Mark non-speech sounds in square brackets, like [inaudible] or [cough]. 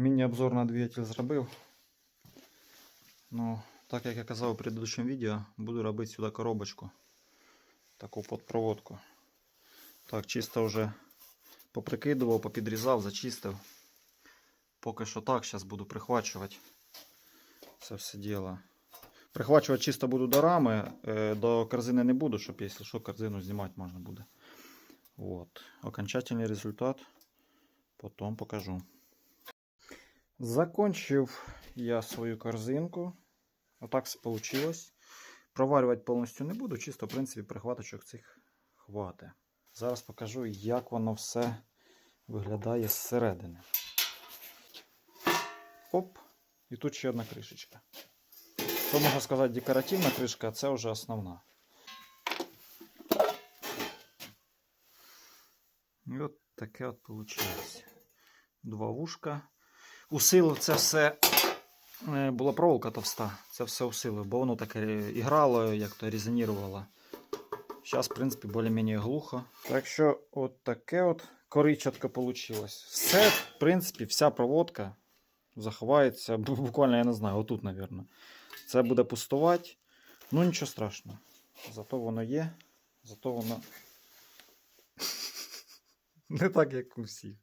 Міні-обзор на двигатель зробив. Ну, так як я казав у предыдущому відео, буду робити сюди коробочку. Таку подпроводку. Так, чисто вже поприкидував, попідрізав, зачистив. Поки що так, зараз буду прихвачувати це все діло. Прихвачувати чисто буду до рами, е, до корзини не буду, щоб якщо що, корзину знімати можна буде. Вот. Окончательний результат потом покажу. Закончив я свою корзинку. Отак все вийшло. Проварювати повністю не буду, чисто, в принципі, прихваточок цих хвати. Зараз покажу, як воно все виглядає зсередини. Оп, і тут ще одна кришечка. Це можна сказати декоративна кришка, а це вже основна. І от таке от вийшло. Два вушка. Усилив це все. е, Була проволока товста, це все усилив, бо воно таке іграло, як то резонувало. Зараз, в принципі, більш-менш глухо. Так що, от таке от коричатко вийшло. Все, в принципі, вся проводка заховається. Буквально, я не знаю, отут, мабуть. Це буде пустувати. Ну, нічого страшного. Зато воно є. Зато воно. [laughs] Не так, як у всіх.